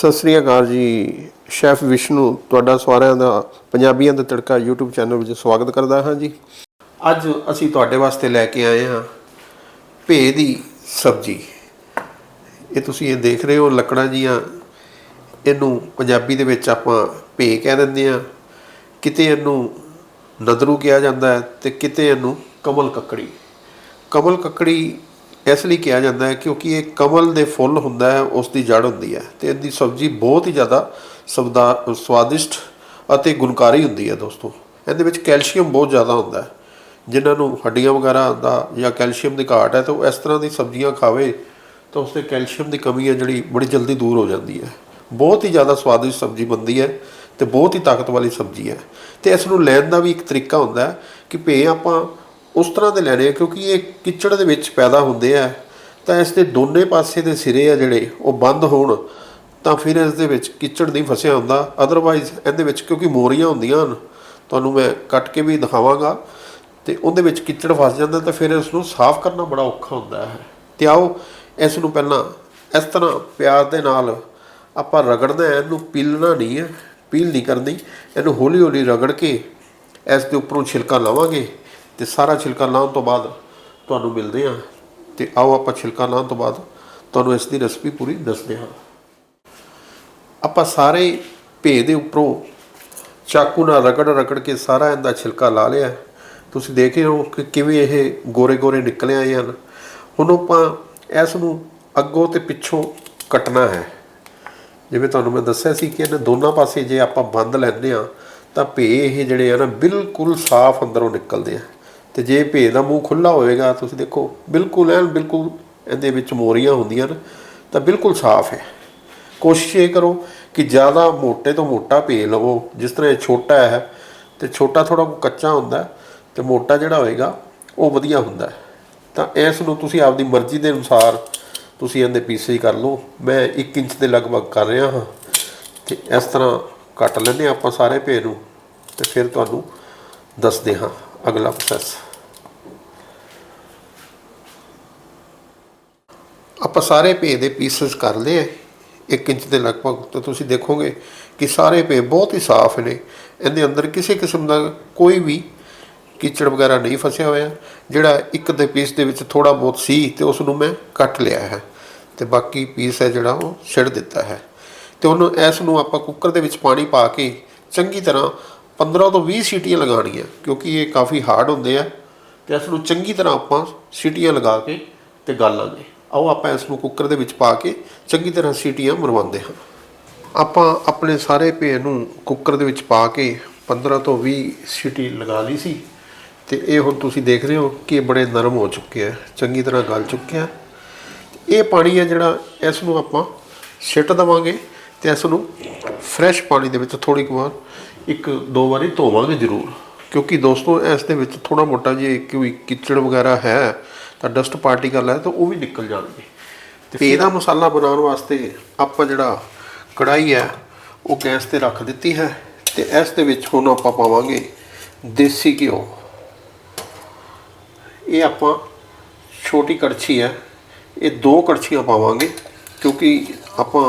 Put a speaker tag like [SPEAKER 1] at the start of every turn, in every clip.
[SPEAKER 1] ਸਤਿ ਸ੍ਰੀ ਅਕਾਲ ਜੀ। ਸ਼ੈਫ ਵਿਸ਼ਨੂੰ, ਤੁਹਾਡਾ ਸਾਰਿਆਂ ਦਾ ਪੰਜਾਬੀਆਂ ਦਾ ਤੜਕਾ YouTube ਚੈਨਲ ਵਿੱਚ ਸਵਾਗਤ ਕਰਦਾ ਹਾਂ ਜੀ। ਅੱਜ ਅਸੀਂ ਤੁਹਾਡੇ ਵਾਸਤੇ ਲੈ ਕੇ ਆਏ ਹਾਂ ਭੇ ਦੀ ਸਬਜ਼ੀ। ਇਹ ਤੁਸੀਂ ਇਹ ਦੇਖ ਰਹੇ ਹੋ, ਲੱਕੜਾਂ ਜੀਆਂ। ਇਹਨੂੰ ਪੰਜਾਬੀ ਦੇ ਵਿੱਚ ਆਪਾਂ ਭੇ ਕਹਿ ਦਿੰਦੇ ਆ ਕਿਤੇ ਇਹਨੂੰ ਨਦਰੂ ਕਿਹਾ ਜਾਂਦਾ ਹੈ ਤੇ ਕਿਤੇ ਇਹਨੂੰ ਕਮਲ ਕੱਕੜੀ। ਕਮਲ ਕੱਕੜੀ ਇਸ ਲਈ ਕਿਹਾ ਜਾਂਦਾ ਹੈ ਕਿਉਂਕਿ ਇਹ ਕਮਲ ਦੇ ਫੁੱਲ ਹੁੰਦਾ ਹੈ, ਉਸ ਦੀ ਜੜ ਹੁੰਦੀ ਹੈ ਤੇ ਇਹਦੀ ਸਬਜ਼ੀ ਬਹੁਤ ਹੀ ਜ਼ਿਆਦਾ ਸਬਦਾ ਸਵਾਦਿਸ਼ਟ ਅਤੇ ਗੁਣਕਾਰੀ ਹੁੰਦੀ ਹੈ ਦੋਸਤੋ। ਇਹਦੇ ਵਿੱਚ ਕੈਲਸ਼ੀਅਮ ਬਹੁਤ ਜ਼ਿਆਦਾ ਹੁੰਦਾ ਹੈ। ਜਿਨ੍ਹਾਂ ਨੂੰ ਹੱਡੀਆਂ ਵਗੈਰਾ ਦਾ ਜਾਂ ਕੈਲਸ਼ੀਅਮ ਦੀ ਘਾਟ ਹੈ ਤਾਂ ਉਹ ਇਸ ਤਰ੍ਹਾਂ ਦੀ ਸਬਜ਼ੀਆਂ ਖਾਵੇ ਤਾਂ ਉਸ ਦੇ ਕੈਲਸ਼ੀਅਮ ਦੀ ਕਮੀ ਹੈ ਜਿਹੜੀ ਬੜੀ ਜਲਦੀ ਦੂਰ ਹੋ ਜਾਂਦੀ ਹੈ। ਬਹੁਤ ਹੀ ਜ਼ਿਆਦਾ ਸਵਾਦਿਸ਼ਟ ਸਬਜ਼ੀ ਬਣਦੀ ਹੈ ਤੇ ਬਹੁਤ ਹੀ ਤਾਕਤ ਵਾਲੀ ਸਬਜ਼ੀ ਹੈ। ਤੇ ਇਸ ਨੂੰ ਲੈਣ ਦਾ ਵੀ ਇੱਕ ਤਰੀਕਾ ਹੁੰਦਾ ਹੈ ਕਿ ਭੇ ਆਪਾਂ ਉਸ ਤਰ੍ਹਾਂ ਦੇ ਲੈਣੇ ਆ, ਕਿਉਂਕਿ ਇਹ ਕਿਚੜ ਦੇ ਵਿੱਚ ਪੈਦਾ ਹੁੰਦੇ ਆ। ਤਾਂ ਇਸ ਦੇ ਦੋਨੇ ਪਾਸੇ ਦੇ ਸਿਰੇ ਆ ਜਿਹੜੇ, ਉਹ ਬੰਦ ਹੋਣ, ਤਾਂ ਫਿਰ ਇਸ ਦੇ ਵਿੱਚ ਕਿਚੜ ਨਹੀਂ ਫਸਿਆ ਹੁੰਦਾ। ਅਦਰਵਾਈਜ਼ ਇਹਦੇ ਵਿੱਚ ਕਿਉਂਕਿ ਮੋਰੀਆਂ ਹੁੰਦੀਆਂ ਹਨ, ਤੁਹਾਨੂੰ ਮੈਂ ਕੱਟ ਕੇ ਵੀ ਦਿਖਾਵਾਂਗਾ। ਤੇ ਉਹਦੇ ਵਿੱਚ ਕਿਚੜ ਫਸ ਜਾਂਦਾ, ਤਾਂ ਫਿਰ ਇਸ ਨੂੰ ਸਾਫ਼ ਕਰਨਾ ਬੜਾ ਔਖਾ ਹੁੰਦਾ ਹੈ। ਤੇ ਆਓ, ਇਸ ਨੂੰ ਪਹਿਲਾਂ ਇਸ ਤਰ੍ਹਾਂ ਪਿਆਰ ਦੇ ਨਾਲ ਆਪਾਂ ਰਗੜਨਾ ਹੈ, ਇਹਨੂੰ ਪੀਲਣਾ ਨਹੀਂ ਹੈ, ਪੀਲ ਨਹੀਂ ਕਰਨੀ। ਇਹਨੂੰ ਹੌਲੀ ਹੌਲੀ ਰਗੜ ਕੇ ਇਸ ਦੇ ਉੱਪਰੋਂ ਛਿਲਕਾ ਲਾਵਾਂਗੇ। ਤੇ ਸਾਰਾ ਛਿਲਕਾ ਲਾਉਣ ਤੋਂ ਬਾਅਦ ਤੁਹਾਨੂੰ ਮਿਲਦੇ ਹਾਂ। ਤੇ ਆਓ ਆਪਾਂ ਛਿਲਕਾ ਲਾਉਣ ਤੋਂ ਬਾਅਦ ਤੁਹਾਨੂੰ ਇਸ ਦੀ ਰੈਸਪੀ ਪੂਰੀ ਦੱਸਦੇ ਹਾਂ। ਆਪਾਂ ਸਾਰੇ ਭੇ ਦੇ ਉੱਪਰੋਂ ਚਾਕੂ ਨਾਲ ਰਗੜ ਰਗੜ ਕੇ ਸਾਰਾ ਇਹਦਾ ਛਿਲਕਾ ਲਾ ਲਿਆ ਤੁਸੀਂ ਦੇਖ ਰਹੇ ਹੋ ਕਿ ਕਿਵੇਂ ਇਹ ਗੋਰੇ ਗੋਰੇ ਨਿਕਲੇ ਆਏ ਹਨ। ਹੁਣ ਆਪਾਂ ਇਸ ਨੂੰ ਅੱਗੋਂ ਤੇ ਪਿੱਛੋਂ ਕੱਟਣਾ ਹੈ। ਜਿਵੇਂ ਤੁਹਾਨੂੰ ਮੈਂ ਦੱਸਿਆ ਸੀ ਕਿ ਇਹਨਾਂ ਦੋਨਾਂ ਪਾਸੇ ਜੇ ਆਪਾਂ ਬੰਦ ਲੈਂਦੇ ਆ ਤਾਂ ਭੇ ਇਹ ਜਿਹੜੇ ਆ ਨਾ ਬਿਲਕੁਲ ਸਾਫ਼ ਅੰਦਰੋਂ ਨਿਕਲਦੇ ਆ। ਤੇ ਜੇ ਭੇ ਦਾ ਮੂੰਹ ਖੁੱਲਾ ਹੋਵੇਗਾ ਤੁਸੀਂ ਦੇਖੋ ਬਿਲਕੁਲ ਐਨ ਬਿਲਕੁਲ ਇਹਦੇ ਵਿੱਚ ਮੋਰੀਆਂ ਹੁੰਦੀਆਂ ਨੇ ਤਾਂ ਬਿਲਕੁਲ ਸਾਫ਼ ਹੈ। ਕੋਸ਼ਿਸ਼ ਇਹ ਕਰੋ ਕਿ ਜ਼ਿਆਦਾ ਮੋਟੇ ਤੋਂ ਮੋਟਾ ਭੇ ਲਵੋ। ਜਿਸ ਤਰ੍ਹਾਂ ਇਹ ਛੋਟਾ ਹੈ ਤੇ ਛੋਟਾ ਥੋੜਾ ਕੱਚਾ ਹੁੰਦਾ ਹੈ, ਤੇ ਮੋਟਾ ਜਿਹੜਾ ਹੋਏਗਾ ਉਹ ਵਧੀਆ ਹੁੰਦਾ ਤਾਂ ਇਸ ਨੂੰ ਤੁਸੀਂ ਆਪਦੀ ਮਰਜ਼ੀ ਦੇ ਅਨੁਸਾਰ ਤੁਸੀਂ ਇਹਦੇ ਪੀਸੇ ਹੀ ਕਰ ਲਓ। ਮੈਂ 1 ਇੰਚ ਦੇ ਲਗਭਗ ਕਰ ਰਿਹਾ ਹਾਂ ਤੇ ਇਸ ਤਰ੍ਹਾਂ ਕੱਟ ਲੈਂਦੇ ਹਾਂ ਆਪਾਂ ਸਾਰੇ ਭੇ ਨੂੰ ਤੇ ਫਿਰ ਤੁਹਾਨੂੰ ਦੱਸਦੇ ਹਾਂ। ਅਗਲਾ ਪ੍ਰੋਸੈਸ ਆਪਾਂ ਸਾਰੇ ਭੇ ਦੇ ਪੀਸਸ ਕਰ ਲਏ 1 ਇੰਚ ਦੇ ਲਗਭਗ, ਤਾਂ ਤੁਸੀਂ ਦੇਖੋਗੇ ਕਿ ਸਾਰੇ ਭੇ ਬਹੁਤ ਹੀ ਸਾਫ਼ ਨੇ। ਇਹਦੇ ਅੰਦਰ ਕਿਸੇ ਕਿਸਮ ਦਾ ਕੋਈ ਵੀ ਕੀਚੜ ਵਗੈਰਾ ਨਹੀਂ ਫਸਿਆ ਹੋਇਆ। ਜਿਹੜਾ ਇੱਕ ਦੇ ਪੀਸ ਦੇ ਵਿੱਚ ਥੋੜਾ ਬਹੁਤ ਸੀ ਤੇ ਉਸ ਨੂੰ ਮੈਂ ਕੱਟ ਲਿਆ ਹੈ। ਤੇ ਬਾਕੀ ਪੀਸ ਹੈ ਜਿਹੜਾ ਉਹ ਛਿੜ ਦਿੱਤਾ ਹੈ। ਤੇ ਉਹਨੂੰ, ਇਸ ਨੂੰ ਆਪਾਂ ਕੁੱਕਰ ਦੇ ਵਿੱਚ ਪਾਣੀ ਪਾ ਕੇ ਚੰਗੀ ਤਰ੍ਹਾਂ 15 ਤੋਂ 20 ਸੀਟੀਆਂ ਲਗਾਉਣੀਆਂ, ਕਿਉਂਕਿ ਇਹ ਕਾਫੀ ਹਾਰਡ ਹੁੰਦੇ ਆ, ਤੇ ਇਸ ਨੂੰ ਚੰਗੀ ਤਰ੍ਹਾਂ ਆਪਾਂ ਸੀਟੀਆਂ ਲਗਾ ਕੇ ਤੇ ਗਾਲਾਂਗੇ ਆਓ ਆਪਾਂ ਇਸ ਨੂੰ ਕੁੱਕਰ ਦੇ ਵਿੱਚ ਪਾ ਕੇ ਚੰਗੀ ਤਰ੍ਹਾਂ ਸੀਟੀਆਂ ਮਰਵਾਉਂਦੇ ਹਾਂ। ਆਪਾਂ ਆਪਣੇ ਸਾਰੇ ਭੇ ਨੂੰ ਕੁੱਕਰ ਦੇ ਵਿੱਚ ਪਾ ਕੇ 15 ਤੋਂ 20 ਸੀਟੀ ਲਗਾ ਲਈ ਸੀ, ਤੇ ਇਹ ਹੁਣ ਤੁਸੀਂ ਦੇਖ ਰਹੇ ਹੋ ਕਿ ਇਹ ਬੜੇ ਨਰਮ ਹੋ ਚੁੱਕੇ ਆ, ਚੰਗੀ ਤਰ੍ਹਾਂ ਗਲ ਚੁੱਕੇ ਆ। ਇਹ ਪਾਣੀ ਆ ਜਿਹੜਾ, ਇਸ ਨੂੰ ਆਪਾਂ ਸਿੱਟ ਦਵਾਂਗੇ। ਤੇ ਇਸ ਨੂੰ ਫਰੈਸ਼ ਪਾਣੀ ਦੇ ਵਿੱਚ ਥੋੜੀ ਕੁ ਵਾਰ ਇੱਕ ਦੋ ਵਾਰੀ ਧੋਵਾਂਗੇ ਜ਼ਰੂਰ। ਕਿਉਂਕਿ ਦੋਸਤੋ ਇਸ ਦੇ ਵਿੱਚ ਥੋੜਾ ਮੋਟਾ ਜੇ ਕੋਈ ਕਿਚੜ ਵਗੈਰਾ ਹੈ ਤਾਂ ਡਸਟ ਪਾਰਟੀਕਲ ਹੈ ਤਾਂ ਉਹ ਵੀ ਨਿਕਲ ਜਾਣਗੇ। ਤੇ ਇਹਦਾ ਮਸਾਲਾ ਬਣਾਉਣ ਵਾਸਤੇ ਆਪਾਂ ਜਿਹੜਾ ਕੜਾਈ ਹੈ ਉਹ ਗੈਸ ਤੇ ਰੱਖ ਦਿੱਤੀ ਹੈ ਤੇ ਇਸ ਦੇ ਵਿੱਚ ਹੁਣ ਆਪਾਂ ਪਾਵਾਂਗੇ ਦੇਸੀ ਘਿਓ। ਇਹ ਆਪਾਂ ਛੋਟੀ ਕੜਛੀ ਹੈ ਇਹ ਦੋ ਕੜਛੀਆਂ ਪਾਵਾਂਗੇ ਕਿਉਂਕਿ ਆਪਾਂ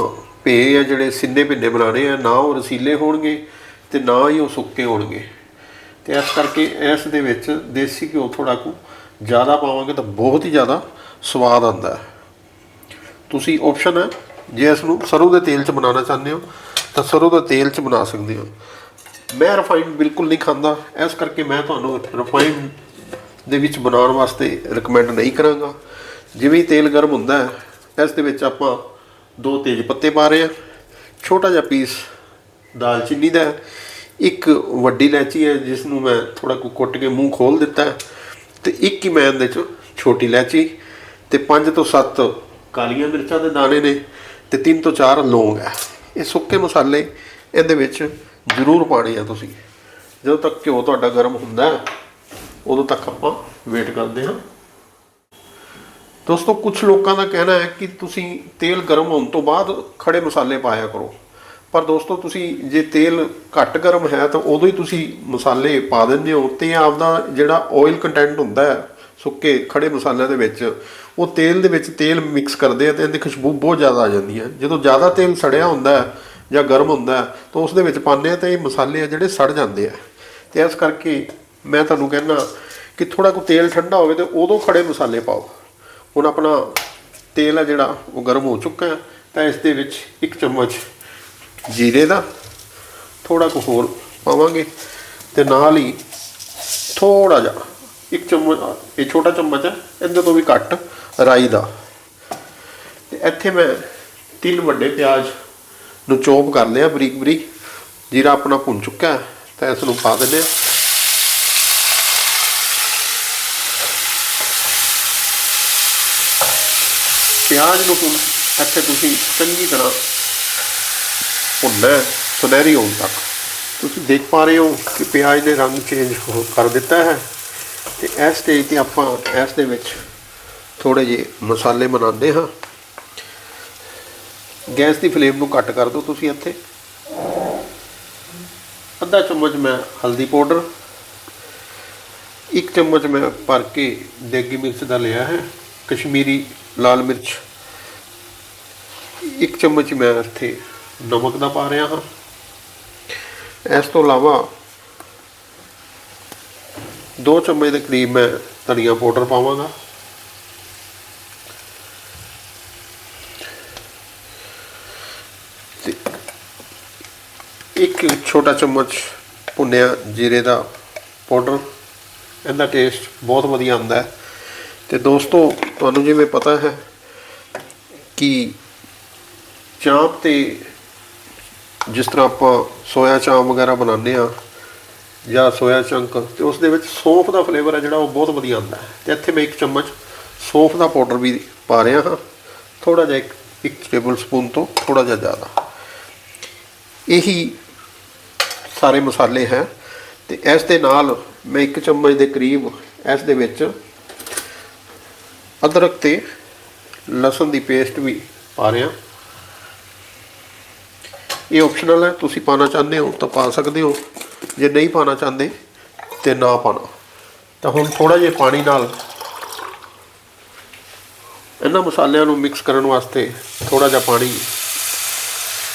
[SPEAKER 1] ਭੇ ਆ ਜਿਹੜੇ ਸਿੰਨੇ ਭਿੰਨੇ ਬਣਾਣੇ ਆ, ਨਾ ਉਹ ਰਸੀਲੇ ਹੋਣਗੇ ਤੇ ਨਾ ਹੀ ਉਹ ਸੁੱਕੇ ਹੋਣਗੇ। ਤੇ ਇਸ ਕਰਕੇ ਇਸ ਦੇ ਵਿੱਚ ਦੇਸੀ ਘਿਓ ਥੋੜਾ ਕੁ ਜ਼ਿਆਦਾ ਪਾਵਾਂਗੇ ਤਾਂ ਬਹੁਤ ਹੀ ਜ਼ਿਆਦਾ ਸਵਾਦ ਆਉਂਦਾ ਤੁਸੀਂ ਆਪਸ਼ਨ ਹੈ, ਜੇ ਇਸ ਨੂੰ ਸਰੋਂ ਦੇ ਤੇਲ 'ਚ ਬਣਾਉਣਾ ਚਾਹੁੰਦੇ ਹੋ, ਤਾਂ ਸਰੋਂ ਦੇ ਤੇਲ 'ਚ ਬਣਾ ਸਕਦੇ ਹੋ। ਮੈਂ ਰਿਫਾਈਨਡ ਬਿਲਕੁਲ ਨਹੀਂ ਖਾਂਦਾ, ਇਸ ਕਰਕੇ ਮੈਂ ਤੁਹਾਨੂੰ ਰਿਫਾਈਨਡ ਦੇ ਵਿੱਚ ਬਣਾਉਣ ਵਾਸਤੇ ਰეკਮੈਂਡ ਨਹੀਂ ਕਰਾਂਗਾ। ਜਿਵੇਂ ਤੇਲ ਗਰਮ ਹੁੰਦਾ ਹੈ, ਇਸ ਦੇ ਵਿੱਚ ਆਪਾਂ ਦੋ ਤੇਜ ਪੱਤੇ ਪਾ ਰਹੇ ਹਾਂ ਛੋਟਾ ਜਿਹਾ ਪੀਸ ਦਾਲਚੀਨੀ ਦਾ ਇੱਕ ਵੱਡੀ ਇਲਾਇਚੀ ਹੈ ਜਿਸ ਨੂੰ ਮੈਂ ਥੋੜਾ ਕੁ ਕੁੱਟ ਕੇ ਮੂੰਹ ਖੋਲ ਦਿੱਤਾ ਹੈ। ਤੇ ਇੱਕ ਹੀ ਮੈਂ ਇਹਦੇ ਚ ਛੋਟੀ ਇਲਾਇਚੀ ਤੇ 5 ਤੋਂ 7 ਕਾਲੀਆਂ ਮਿਰਚਾਂ ਦੇ ਦਾਣੇ ਨੇ ਤੇ 3 ਤੋਂ 4 ਲੌਂਗ ਹੈ। ਇਹ ਸੁੱਕੇ ਮਸਾਲੇ ਇਹਦੇ ਵਿੱਚ ਜ਼ਰੂਰ ਪਾਣੇ ਆ ਤੁਸੀਂ। ਜਦੋਂ ਤੱਕ ਘਿਓ ਤੁਹਾਡਾ ਗਰਮ ਹੁੰਦਾ ਉਦੋਂ ਤੱਕ ਆਪਾਂ ਵੇਟ ਕਰਦੇ ਹਾਂ। ਦੋਸਤੋ ਕੁਝ ਲੋਕਾਂ ਦਾ ਕਹਿਣਾ ਹੈ ਕਿ ਤੁਸੀਂ ਤੇਲ ਗਰਮ ਹੋਣ ਤੋਂ ਬਾਅਦ ਖੜੇ ਮਸਾਲੇ ਪਾਇਆ ਕਰੋ। ਪਰ ਦੋਸਤੋ, ਤੁਸੀਂ ਜੇ ਤੇਲ ਘੱਟ ਗਰਮ ਹੈ ਤਾਂ ਉਦੋਂ ਹੀ ਤੁਸੀਂ ਮਸਾਲੇ ਪਾ ਦਿੰਦੇ ਹੋ ਤੇ ਆਪਦਾ ਜਿਹੜਾ ਆਇਲ ਕੰਟੈਂਟ ਹੁੰਦਾ ਹੈ, ਸੁੱਕੇ ਖੜੇ ਮਸਾਲਿਆਂ ਦੇ ਵਿੱਚ, ਉਹ ਤੇਲ ਦੇ ਵਿੱਚ ਤੇਲ ਮਿਕਸ ਕਰਦੇ ਆ ਤੇ ਇਹਦੀ ਖੁਸ਼ਬੂ ਬਹੁਤ ਜ਼ਿਆਦਾ ਆ ਜਾਂਦੀ ਹੈ। ਜਦੋਂ ਜ਼ਿਆਦਾ ਤੇਲ ਸੜਿਆ ਹੁੰਦਾ ਹੈ ਜਾਂ ਗਰਮ ਹੁੰਦਾ ਹੈ, ਤਾਂ ਉਸ ਦੇ ਵਿੱਚ ਪਾਉਂਦੇ ਆ ਤੇ ਇਹ ਮਸਾਲੇ ਆ ਜਿਹੜੇ ਸੜ ਜਾਂਦੇ ਆ। ਤੇ ਇਸ ਕਰਕੇ ਮੈਂ ਤੁਹਾਨੂੰ ਕਹਿੰਦਾ ਕਿ ਥੋੜਾ ਕੁ ਤੇਲ ਠੰਡਾ ਹੋਵੇ ਤੇ ਉਦੋਂ ਖੜੇ ਮਸਾਲੇ ਪਾਓ। ਹੁਣ ਆਪਣਾ ਤੇਲ ਆ ਜਿਹੜਾ ਉਹ ਗਰਮ ਹੋ ਚੁੱਕਾ ਹੈ, ਤਾਂ ਇਸ ਦੇ ਵਿੱਚ ਇੱਕ ਚਮਚ ਜੀਰੇ ਦਾ ਥੋੜਾ ਕੁ ਹੋਰ ਪਾਵਾਂਗੇ ਤੇ ਨਾਲ ਹੀ ਥੋੜਾ ਜਿਹਾ ਇੱਕ ਚਮਚ, ਇਹ ਛੋਟਾ ਚਮਚ ਹੈ, ਇਹਦੇ ਤੋਂ ਵੀ ਘੱਟ ਰਾਈ ਦਾ। ਤੇ ਇੱਥੇ ਮੈਂ ਤਿੰਨ ਵੱਡੇ ਪਿਆਜ਼ ਨੂੰ ਚੋਪ ਕਰ ਲਿਆ ਬਰੀਕ ਬਰੀਕ ਜੀਰਾ ਆਪਣਾ ਭੁੰਨ ਚੁੱਕਾ ਹੈ, ਤਾਂ ਇਸ ਨੂੰ ਪਾ ਦਿੰਦੇ ਹਾਂ। ਪਿਆਜ਼ ਨੂੰ ਹੁਣ ਇੱਥੇ ਤੁਸੀਂ ਚੰਗੀ ਤਰ੍ਹਾਂ ਭੁੰਨਣਾ ਸੁਨਹਿਰੀ ਹੋਣ ਤੱਕ। ਤੁਸੀਂ ਦੇਖ ਪਾ ਰਹੇ ਹੋ ਕਿ ਪਿਆਜ਼ ਦੇ ਰੰਗ ਚੇਂਜ ਕਰ ਦਿੱਤਾ ਹੈ। ਤੇ ਇਸ ਸਟੇਜ ਤੇ ਆਪਾਂ ਇਸ ਦੇ ਵਿੱਚ ਥੋੜੇ ਜਿਹੇ ਮਸਾਲੇ ਬਣਾਉਂਦੇ ਹਾਂ। ਗੈਸ ਦੀ ਫਲੇਮ ਨੂੰ ਘੱਟ ਕਰ ਦਿਓ ਤੁਸੀਂ ਇੱਥੇ। ਅੱਧਾ ਚਮਚ ਮੈਂ ਹਲਦੀ ਪਾਊਡਰ, ਇੱਕ ਚਮਚ ਮੈਂ ਭਰ ਕੇ ਦੇਗੀ ਮਿਰਚ ਦਾ ਲਿਆ ਹੈ, ਕਸ਼ਮੀਰੀ ਲਾਲ ਮਿਰਚ। ਇੱਕ ਚਮਚ ਮੈਂ ਇੱਥੇ ਨਮਕ ਦਾ ਪਾ ਰਿਹਾ ਹਾਂ। ਇਸ ਤੋਂ ਇਲਾਵਾ 2 ਚਮਚ ਦੇ ਕਰੀਬ ਮੈਂ ਧਨੀਆ ਪਾਊਡਰ ਪਾਵਾਂਗਾ। ਤੇ ਇੱਕ ਛੋਟਾ ਚਮਚ ਭੁੰਨਿਆ ਜੀਰੇ ਦਾ ਪਾਊਡਰ। ਇਹਦਾ ਟੇਸਟ ਬਹੁਤ ਵਧੀਆ ਆਉਂਦਾ ਹੈ। ਤੇ ਦੋਸਤੋ, ਤੁਹਾਨੂੰ ਜਿਵੇਂ ਪਤਾ ਹੈ ਕਿ ਚਾਂਪ ਤੇ ਜਿਸ ਤਰ੍ਹਾਂ ਆਪਾਂ ਸੋਇਆ ਚਾਂਪ ਵਗੈਰਾ ਬਣਾਉਂਦੇ ਆ ਜਾਂ ਸੋਇਆ ਚੰਕ, ਤੇ ਉਸ ਦੇ ਵਿੱਚ ਸੌਂਫ ਦਾ ਫਲੇਵਰ ਹੈ ਜਿਹੜਾ ਉਹ ਬਹੁਤ ਵਧੀਆ ਆਉਂਦਾ ਹੈ। ਤੇ ਇੱਥੇ ਮੈਂ ਇੱਕ ਚਮਚ ਸੌਂਫ ਦਾ ਪਾਊਡਰ ਵੀ ਪਾ ਰਿਹਾ ਹਾਂ। ਥੋੜਾ ਜਿਹਾ ਇੱਕ ਇੱਕ ਟੇਬਲ ਸਪੂਨ ਤੋਂ ਥੋੜਾ ਜਿਹਾ ਜ਼ਿਆਦਾ। ਇਹੀ ਸਾਰੇ ਮਸਾਲੇ ਹੈ। ਤੇ ਇਸ ਦੇ ਨਾਲ ਮੈਂ ਇੱਕ ਚਮਚ ਦੇ ਕਰੀਬ ਇਸ ਦੇ ਵਿੱਚ ਅਦਰਕ ਤੇ ਲਸਣ ਦੀ ਪੇਸਟ ਵੀ ਪਾ ਰਿਹਾ। ਇਹ ਆਪਸ਼ਨਲ ਹੈ, ਤੁਸੀਂ ਪਾਣਾ ਚਾਹੁੰਦੇ ਹੋ ਤਾਂ ਪਾ ਸਕਦੇ ਹੋ। ਜੇ ਨਹੀਂ ਪਾਣਾ ਚਾਹੁੰਦੇ ਤੇ ਨਾ ਪਾਣਾ ਤਾਂ ਹੁਣ ਥੋੜਾ ਜਿਹਾ ਪਾਣੀ ਨਾਲ ਇਹਨਾਂ ਮਸਾਲਿਆਂ ਨੂੰ ਮਿਕਸ ਕਰਨ ਵਾਸਤੇ ਥੋੜਾ ਜਿਹਾ ਪਾਣੀ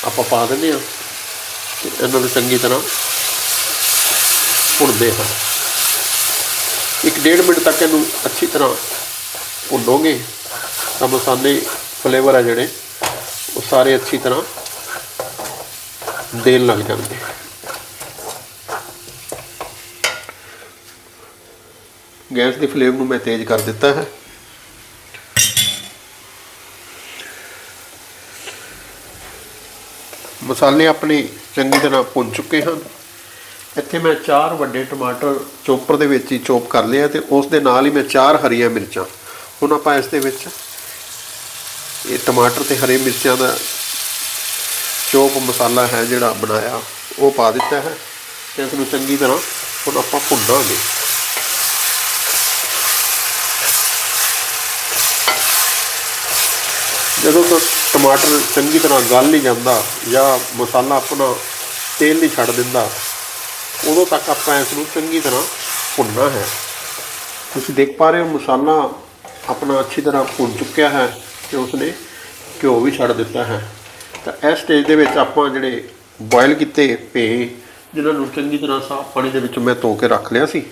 [SPEAKER 1] ਆਪਾਂ ਪਾ ਦਿੰਦੇ ਹਾਂ ਤੇ ਇਹਨਾਂ ਨੂੰ ਚੰਗੀ ਤਰ੍ਹਾਂ ਭੁੰਨਦੇ ਹਾਂ। ਇੱਕ ਡੇਢ ਮਿੰਟ ਤੱਕ ਇਹਨੂੰ ਅੱਛੀ ਤਰ੍ਹਾਂ ਭੁੰਨੋਗੇ ਤਾਂ ਮਸਾਲੇ ਫਲੇਵਰ ਆ ਜਿਹੜੇ, ਉਹ ਸਾਰੇ ਅੱਛੀ ਤਰ੍ਹਾਂ ਦੇਣ ਲੱਗ ਜਾਣਗੇ ਗੈਸ ਦੀ ਫਲੇਮ ਨੂੰ ਮੈਂ ਤੇਜ਼ ਕਰ ਦਿੱਤਾ ਹੈ। ਮਸਾਲੇ ਆਪਣੇ ਚੰਗੀ ਤਰ੍ਹਾਂ ਭੁੰਨ ਚੁੱਕੇ ਹਨ। ਇੱਥੇ ਮੈਂ ਚਾਰ ਵੱਡੇ ਟਮਾਟਰ ਚੋਪਰ ਦੇ ਵਿੱਚ ਹੀ ਚੋਪ ਕਰ ਲਿਆ ਤੇ ਉਸ ਦੇ ਨਾਲ ਹੀ ਮੈਂ ਚਾਰ ਹਰੀਆਂ ਮਿਰਚਾਂ। ਹੁਣ ਆਪਾਂ ਇਸ ਦੇ ਵਿੱਚ ਇਹ ਟਮਾਟਰ ਤੇ ਹਰੀ ਮਿਰਚਾਂ ਦਾ ਚੋਪ ਮਸਾਲਾ ਹੈ ਜਿਹੜਾ ਬਣਾਇਆ, ਉਹ ਪਾ ਦਿੱਤਾ ਹੈ ਤੇ ਇਸ ਨੂੰ ਚੰਗੀ ਤਰ੍ਹਾਂ ਹੁਣ ਆਪਾਂ ਭੁੰਨਾਂਗੇ। ਜਦੋਂ ਤੱਕ ਟਮਾਟਰ ਚੰਗੀ ਤਰ੍ਹਾਂ ਗਲ ਨਹੀਂ ਜਾਂਦਾ ਜਾਂ ਮਸਾਲਾ ਆਪਣਾ ਤੇਲ ਨਹੀਂ ਛੱਡ ਦਿੰਦਾ, ਉਦੋਂ ਤੱਕ ਆਪਾਂ ਇਸ ਨੂੰ ਚੰਗੀ ਤਰ੍ਹਾਂ ਭੁੰਨਣਾ ਹੈ। ਤੁਸੀਂ ਦੇਖ ਪਾ ਰਹੇ ਹੋ ਮਸਾਲਾ ਆਪਣਾ ਅੱਛੀ ਤਰ੍ਹਾਂ ਭੁੰਨ ਚੁੱਕਿਆ ਹੈ ਤੇ ਉਸਨੇ ਘਿਓ ਵੀ ਛੱਡ ਦਿੱਤਾ ਹੈ। ਤਾਂ ਇਸ ਸਟੇਜ ਦੇ ਵਿੱਚ ਆਪਾਂ ਜਿਹੜੇ ਬੋਇਲ ਕੀਤੇ ਭੇ ਜਿਹਨਾਂ ਨੂੰ ਚੰਗੀ ਤਰ੍ਹਾਂ ਸਾਫ਼ ਪਾਣੀ ਦੇ ਵਿੱਚ ਮੈਂ ਧੋ ਕੇ ਰੱਖ ਲਿਆ ਸੀ,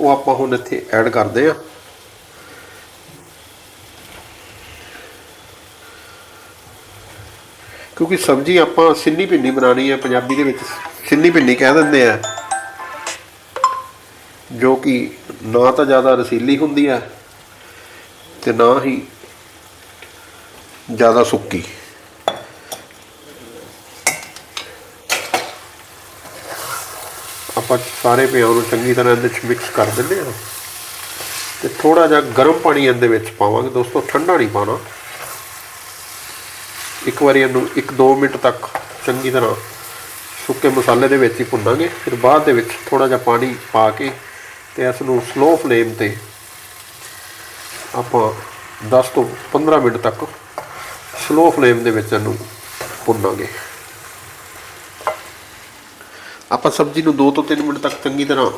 [SPEAKER 1] ਉਹ ਆਪਾਂ ਹੁਣ ਇੱਥੇ ਐਡ ਕਰਦੇ ਹਾਂ। ਕਿਉਂਕਿ ਸਬਜ਼ੀ ਆਪਾਂ ਸਿੰਨੀ ਭਿੰਡੀ ਬਣਾਣੀ ਹੈ, ਪੰਜਾਬੀ ਦੇ ਵਿੱਚ ਸਿੰਨੀ ਭਿੰਡੀ ਕਹਿ ਦਿੰਦੇ ਆ, ਜੋ ਕਿ ਨਾ ਤਾਂ ਜ਼ਿਆਦਾ ਰਸੀਲੀ ਹੁੰਦੀ ਹੈ ਤੇ ਨਾ ਹੀ ਜ਼ਿਆਦਾ ਸੁੱਕੀ। ਆਪਾਂ ਸਾਰੇ ਪਿਆਜ਼ ਨੂੰ ਚੰਗੀ ਤਰ੍ਹਾਂ ਇਹਦੇ ਵਿੱਚ ਮਿਕਸ ਕਰ ਦਿੰਦੇ ਹਾਂ। ਤੇ ਥੋੜਾ ਜਿਹਾ ਗਰਮ ਪਾਣੀ ਇਹਦੇ ਵਿੱਚ ਪਾਵਾਂਗੇ। ਦੋਸਤੋ, ਠੰਡਾ ਨਹੀਂ ਪਾਣਾ ਇੱਕ ਵਾਰੀ ਇਹਨੂੰ 1-2 ਮਿੰਟ ਤੱਕ ਚੰਗੀ ਤਰ੍ਹਾਂ ਸੁੱਕੇ ਮਸਾਲੇ ਦੇ ਵਿੱਚ ਹੀ ਭੁੰਨਾਂਗੇ। ਫਿਰ ਬਾਅਦ ਦੇ ਵਿੱਚ ਥੋੜਾ ਜਿਹਾ ਪਾਣੀ ਪਾ ਕੇ ਤੇ ਇਸ ਨੂੰ ਸਲੋ ਫਲੇਮ ਤੇ ਆਪਾਂ 10 ਤੋਂ 15 ਮਿੰਟ ਤੱਕ ਸਲੋ ਫਲੇਮ ਦੇ ਵਿੱਚ ਇਹਨੂੰ ਭੁੰਨਾਂਗੇ। ਆਪਾਂ ਸਬਜ਼ੀ ਨੂੰ 2 ਤੋਂ 3 ਮਿੰਟ ਤੱਕ ਚੰਗੀ ਤਰ੍ਹਾਂ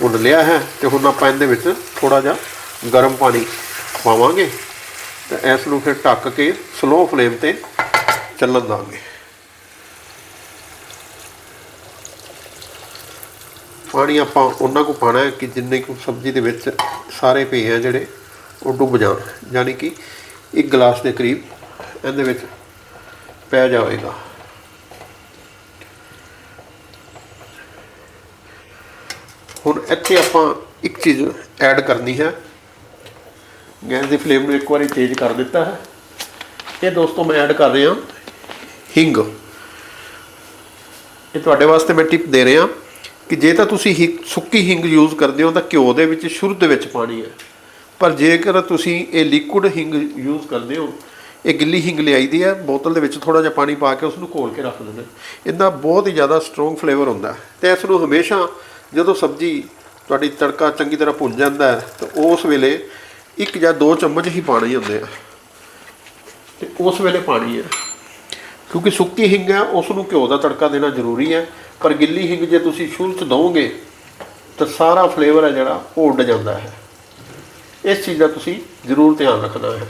[SPEAKER 1] ਭੁੰਨ ਲਿਆ ਹੈ ਤੇ ਹੁਣ ਆਪਾਂ ਇਹਦੇ ਵਿੱਚ ਥੋੜਾ ਜਿਹਾ ਗਰਮ ਪਾਣੀ ਪਾਵਾਂਗੇ ਤੇ ਇਸ ਨੂੰ ਫਿਰ ਢੱਕ ਕੇ ਸਲੋ ਫਲੇਮ ਤੇ ਚੱਲਣ ਦਾਂਗੇ। ਪਾਣੀ ਆਪਾਂ ਉਹਨਾਂ ਕੋ ਪਾਣਾ ਹੈ ਕਿ ਜਿੰਨੇ ਕੁ ਸਬਜ਼ੀ ਦੇ ਵਿੱਚ ਸਾਰੇ ਪਏ ਆ ਜਿਹੜੇ, ਉਹ ਡੁੱਬ ਜਾਣ। ਯਾਨੀ ਕਿ ਇੱਕ ਗਲਾਸ ਦੇ ਕਰੀਬ ਇਹਦੇ ਵਿੱਚ ਪੈ ਜਾਵੇਗਾ। ਹੁਣ ਇੱਥੇ ਆਪਾਂ ਇੱਕ ਚੀਜ਼ ਐਡ ਕਰਨੀ ਹੈ। ਗੈਸ ਦੀ ਫਲੇਮ ਨੂੰ ਇੱਕ ਵਾਰੀ ਤੇਜ਼ ਕਰ ਦਿੱਤਾ ਹੈ। ਇਹ ਦੋਸਤੋ ਮੈਂ ਐਡ ਕਰ ਰਿਹਾ। ਹਿੰਗ। ਇਹ ਤੁਹਾਡੇ ਵਾਸਤੇ ਮੈਂ ਟਿਪ ਦੇ ਰਿਹਾ ਕਿ ਜੇ ਤਾਂ ਤੁਸੀਂ ਹੀ, ਸੁੱਕੀ ਹਿੰਗ ਯੂਜ਼ ਕਰਦੇ ਹੋ ਤਾਂ ਘਿਓ ਦੇ ਵਿੱਚ, ਸ਼ੁਰੂ ਦੇ ਵਿੱਚ ਪਾਣੀ ਹੈ। ਪਰ ਜੇਕਰ ਤੁਸੀਂ ਇਹ ਲਿਕੁਇਡ ਹਿੰਗ ਯੂਜ਼ ਕਰਦੇ ਹੋ, ਇਹ ਗਿੱਲੀ ਹਿੰਗ ਲਿਆਈ ਦੀ ਹੈ, ਬੋਤਲ ਦੇ ਵਿੱਚ ਥੋੜਾ ਜਿਹਾ ਪਾਣੀ ਪਾ ਕੇ ਉਸ ਨੂੰ ਘੋਲ ਕੇ ਰੱਖ ਦਿੰਦੇ ਇਹਦਾ ਬਹੁਤ ਹੀ ਜ਼ਿਆਦਾ ਸਟਰੋਂਗ ਫਲੇਵਰ ਹੁੰਦਾ ਹੈ। ਤੇ ਇਸ ਨੂੰ ਹਮੇਸ਼ਾ ਜਦੋਂ ਸਬਜ਼ੀ ਤੁਹਾਡੀ ਤੜਕਾ ਚੰਗੀ ਤਰ੍ਹਾਂ ਭੁੰਨ ਜਾਂਦਾ ਹੈ, ਤਾਂ ਉਸ ਵੇਲੇ ਇੱਕ ਜਾਂ ਦੋ ਚਮਚ ਹੀ ਪਾਣੀ ਹੁੰਦੇ ਆ। ਤੇ ਉਸ ਵੇਲੇ ਪਾਣੀ ਹੈ। ਕਿਉਂਕਿ ਸੁੱਕੀ ਹਿੰਗ ਹੈ ਉਸ ਨੂੰ ਘਿਓ ਦਾ ਤੜਕਾ ਦੇਣਾ ਜ਼ਰੂਰੀ ਹੈ। ਪਰ ਗਿੱਲੀ ਹਿੰਗ ਜੇ ਤੁਸੀਂ ਸ਼ੁਰੂ ਚ ਦੋਗੇ ਤਾਂ ਸਾਰਾ ਫਲੇਵਰ ਹੈ ਜਿਹੜਾ, ਉਹ ਉੱਡ ਜਾਂਦਾ ਹੈ। ਇਸ ਚੀਜ਼ ਦਾ ਤੁਸੀਂ ਜ਼ਰੂਰ ਧਿਆਨ ਰੱਖਣਾ ਹੈ।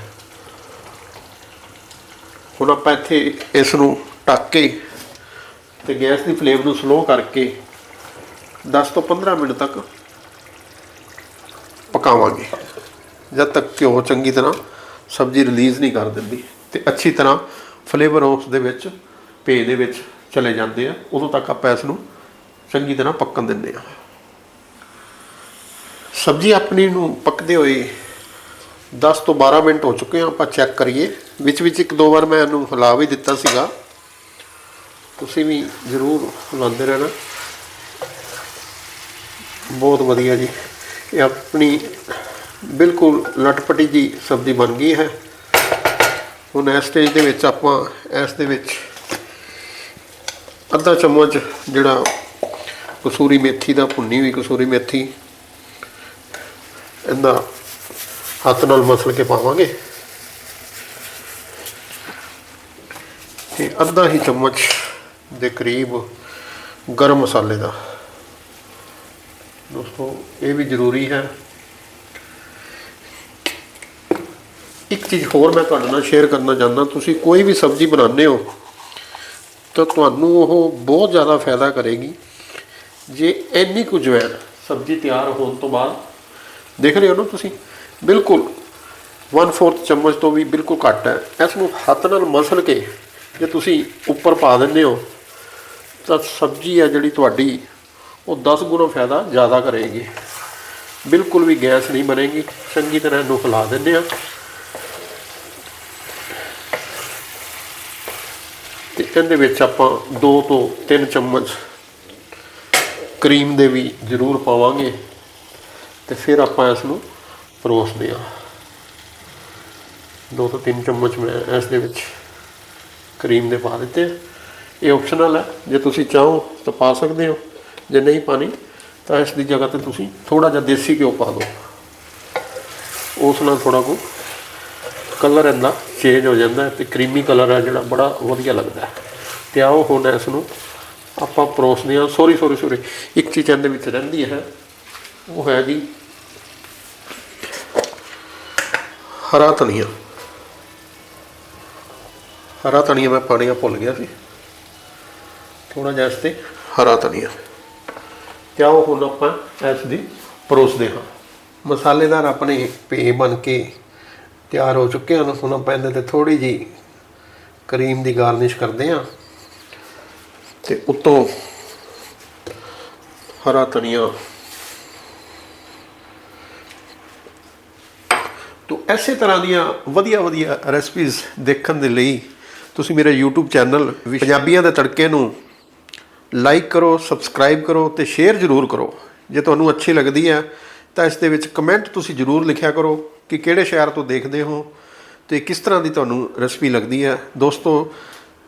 [SPEAKER 1] ਹੁਣ ਆਪਾਂ ਇੱਥੇ ਇਸ ਨੂੰ ਢੱਕ ਕੇ ਤੇ ਗੈਸ ਦੀ ਫਲੇਮ ਨੂੰ ਸਲੋ ਕਰਕੇ 10 ਤੋਂ 15 ਮਿੰਟ ਤੱਕ ਪਕਾਵਾਂਗੇ। ਜਦ ਤੱਕ ਘਿਓ ਚੰਗੀ ਤਰ੍ਹਾਂ ਸਬਜ਼ੀ ਰਿਲੀਜ਼ ਨਹੀਂ ਕਰ ਦਿੰਦੀ ਤੇ ਅੱਛੀ ਤਰ੍ਹਾਂ ਫਲੇਵਰ ਉਸ ਦੇ ਵਿੱਚ, ਪੇ ਦੇ ਵਿੱਚ ਚਲੇ ਜਾਂਦੇ ਆ। ਉਦੋਂ ਤੱਕ ਆਪਾਂ ਇਸ ਨੂੰ ਚੰਗੀ ਤਰ੍ਹਾਂ ਪੱਕਣ ਦਿੰਦੇ ਆ। ਸਬਜ਼ੀ ਆਪਣੀ ਨੂੰ ਪੱਕਦੇ ਹੋਏ 10 ਤੋਂ 12 ਮਿੰਟ ਹੋ ਚੁੱਕੇ ਆ। ਆਪਾਂ ਚੈੱਕ ਕਰੀਏ। ਵਿੱਚ ਵਿੱਚ ਇੱਕ ਦੋ ਵਾਰ ਮੈਂ ਇਹਨੂੰ ਹਿਲਾ ਵੀ ਦਿੱਤਾ ਸੀਗਾ। ਤੁਸੀਂ ਵੀ ਜ਼ਰੂਰ ਹਿਲਾਉਂਦੇ ਰਹਿਣਾ। ਬਹੁਤ ਵਧੀਆ ਜੀ। ਇਹ ਆਪਣੀ ਬਿਲਕੁਲ ਲਟਪਟੀ ਜੀ ਸਬਜ਼ੀ ਬਣ ਗਈ ਹੈ। ਹੁਣ ਇਸ ਸਟੇਜ ਦੇ ਵਿੱਚ ਆਪਾਂ ਇਸ ਦੇ ਵਿੱਚ ਅੱਧਾ ਚਮਚ ਜਿਹੜਾ ਕਸੂਰੀ ਮੇਥੀ ਦਾ, ਭੁੰਨੀ ਹੋਈ ਕਸੂਰੀ ਮੇਥੀ, ਇਹਦਾ ਹੱਥ ਨਾਲ ਮਸਲ ਕੇ ਪਾਵਾਂਗੇ। ਤੇ ਅੱਧਾ ਹੀ ਚਮਚ ਦੇ ਕਰੀਬ ਗਰਮ ਮਸਾਲੇ ਦਾ। ਦੋਸਤੋ, ਇਹ ਵੀ ਜ਼ਰੂਰੀ ਹੈ। ਇੱਕ ਚੀਜ਼ ਹੋਰ ਮੈਂ ਤੁਹਾਡੇ ਨਾਲ ਸ਼ੇਅਰ ਕਰਨਾ ਚਾਹੁੰਦਾ, ਤੁਸੀਂ ਕੋਈ ਵੀ ਸਬਜ਼ੀ ਬਣਾਉਂਦੇ ਹੋ, ਤਾਂ ਤੁਹਾਨੂੰ ਉਹ ਬਹੁਤ ਜ਼ਿਆਦਾ ਫਾਇਦਾ ਕਰੇਗੀ। ਜੇ ਇੰਨੀ ਕੁ ਜਵੈਣ ਸਬਜ਼ੀ ਤਿਆਰ ਹੋਣ ਤੋਂ ਬਾਅਦ, ਦੇਖ ਰਹੇ ਹੋ ਨਾ ਤੁਸੀਂ, ਬਿਲਕੁਲ 1/4 ਚਮਚ ਤੋਂ ਵੀ ਬਿਲਕੁਲ ਘੱਟ ਹੈ। ਇਸ ਨੂੰ ਹੱਥ ਨਾਲ ਮਸਲ ਕੇ ਜੇ ਤੁਸੀਂ ਉੱਪਰ ਪਾ ਦਿੰਦੇ ਹੋ, ਤਾਂ ਸਬਜ਼ੀ ਹੈ ਜਿਹੜੀ ਤੁਹਾਡੀ ਉਹ 10 ਗੁਣਾ ਫਾਇਦਾ ਜ਼ਿਆਦਾ ਕਰੇਗੀ। ਬਿਲਕੁਲ ਵੀ ਗੈਸ ਨਹੀਂ ਬਣੇਗੀ। ਚੰਗੀ ਤਰ੍ਹਾਂ ਇਹਨੂੰ ਹਿਲਾ ਦਿੰਦੇ ਆ ਤੇ ਇਹਦੇ ਵਿੱਚ ਆਪਾਂ 2 ਤੋਂ 3 ਚਮਚ ਕਰੀਮ ਦੇ ਵੀ ਜ਼ਰੂਰ ਪਾਵਾਂਗੇ। ਤੇ ਫਿਰ ਆਪਾਂ ਇਸ ਨੂੰ ਪਰੋਸਦੇ ਆ 2 ਤੋਂ 3 ਚਮਚ ਮੈਂ ਇਸ ਦੇ ਵਿੱਚ ਕਰੀਮ ਦੇ ਪਾ ਦਿੱਤੇ। ਇਹ ਆਪਸ਼ਨਲ ਹੈ। ਜੇ ਤੁਸੀਂ ਚਾਹੋ ਤਾਂ ਪਾ ਸਕਦੇ ਹੋ। ਜੇ ਨਹੀਂ ਪਾਣੀ, ਤਾਂ ਇਸ ਦੀ ਜਗ੍ਹਾ ਤੇ ਤੁਸੀਂ ਥੋੜਾ ਜਿਹਾ ਦੇਸੀ ਘਿਓ ਪਾ ਦਿਓ। ਉਸ ਨਾਲ ਥੋੜਾ ਕੋ ਕਲਰ ਇਹਦਾ ਚੇਂਜ ਹੋ ਜਾਂਦਾ ਹੈ ਤੇ ਕਰੀਮੀ ਕਲਰ ਹੈ ਜਿਹੜਾ, ਬੜਾ ਵਧੀਆ ਲੱਗਦਾ ਹੈ। ਤੇ ਆਓ ਹੁਣ ਇਸ ਨੂੰ ਆਪਾਂ ਪਰੋਸਦੇ ਹਾਂ। ਸੋਰੀ ਸੋਰੀ ਸੋਰੀ ਇੱਕ ਚੀਜ਼ ਇਹਦੇ ਵਿੱਚ ਰਹਿੰਦੀ ਹੈ। ਉਹ ਹੈ ਜੀ ਹਰਾ ਧਨੀਆ। ਹਰਾ ਧਨੀਆ ਮੈਂ ਪਾਣੀਆਂ ਭੁੱਲ ਗਿਆ ਸੀ। ਥੋੜਾ ਜਿਹਾ ਇਸ ਤੇ ਹਰਾ ਧਨੀਆ। ਤੇ ਆਓ ਹੁਣ ਆਪਾਂ ਇਸ ਦੀ ਪਰੋਸਦੇ ਹਾਂ? ਮਸਾਲੇਦਾਰ ਆਪਣੇ ਪੇ ਬਣ ਕੇ ਤਿਆਰ ਹੋ ਚੁੱਕੇ ਹਨ। ਹੁਣ ਆਪਾਂ ਇਹਦੇ ਤੇ ਥੋੜੀ ਜੀ ਕਰੀਮ ਦੀ ਗਾਰਨਿਸ਼ ਕਰਦੇ ਹਾਂ। ਤੇ ਉੱਤੋਂ ਹਰਾ ਧਨੀਆ ਤੋ ਐਸੇ ਤਰ੍ਹਾਂ ਦੀਆਂ ਵਧੀਆ ਵਧੀਆ ਰੈਸਪੀਜ਼ ਦੇਖਣ ਦੇ ਲਈ ਤੁਸੀਂ ਮੇਰੇ YouTube ਚੈਨਲ ਪੰਜਾਬੀਆਂ ਦੇ ਤੜਕੇ ਨੂੰ ਲਾਈਕ ਕਰੋ, ਸਬਸਕ੍ਰਾਈਬ ਕਰੋ ਤੇ ਸ਼ੇਅਰ ਜ਼ਰੂਰ ਕਰੋ। ਜੇ ਤੁਹਾਨੂੰ ਅੱਛੀ ਲੱਗਦੀ ਹੈ ਤਾਂ ਇਸ ਦੇ ਵਿੱਚ ਕਮੈਂਟ ਤੁਸੀਂ ਜ਼ਰੂਰ ਲਿਖਿਆ ਕਰੋ ਕਿ ਕਿਹੜੇ ਸ਼ਹਿਰ ਤੋਂ ਦੇਖਦੇ ਹੋ ਤੇ ਕਿਸ ਤਰ੍ਹਾਂ ਦੀ ਤੁਹਾਨੂੰ ਰੈਸਪੀ ਲੱਗਦੀ ਹੈ ਦੋਸਤੋ,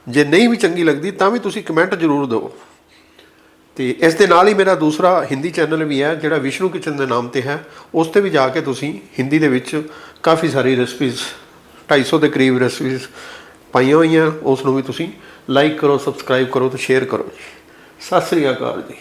[SPEAKER 1] ਜੇ ਨਹੀਂ ਵੀ ਚੰਗੀ ਲੱਗਦੀ, ਤਾਂ ਵੀ ਤੁਸੀਂ ਕਮੈਂਟ ਜ਼ਰੂਰ ਦਿਓ। ਤੇ ਇਸ ਦੇ ਨਾਲ ਹੀ ਮੇਰਾ ਦੂਸਰਾ ਹਿੰਦੀ ਚੈਨਲ ਵੀ ਹੈ ਜਿਹੜਾ ਵਿਸ਼ਨੂੰ ਕਿਚਨ ਦੇ ਨਾਮ ਤੇ ਹੈ, ਉਸ ਤੇ ਵੀ ਜਾ ਕੇ ਤੁਸੀਂ ਹਿੰਦੀ ਦੇ ਵਿੱਚ ਕਾਫੀ ਸਾਰੀ ਰੈਸਪੀਜ਼ 250 ਦੇ ਕਰੀਬ ਰੈਸਪੀਜ਼ ਪਾਈਆਂ ਹੋਈਆਂ, ਉਸ ਨੂੰ ਵੀ ਤੁਸੀਂ ਲਾਈਕ ਕਰੋ, ਸਬਸਕ੍ਰਾਈਬ ਕਰੋ ਤੇ ਸ਼ੇਅਰ ਕਰੋ ਜੀ। ਸਤਿ ਸ੍ਰੀ ਅਕਾਲ ਜੀ।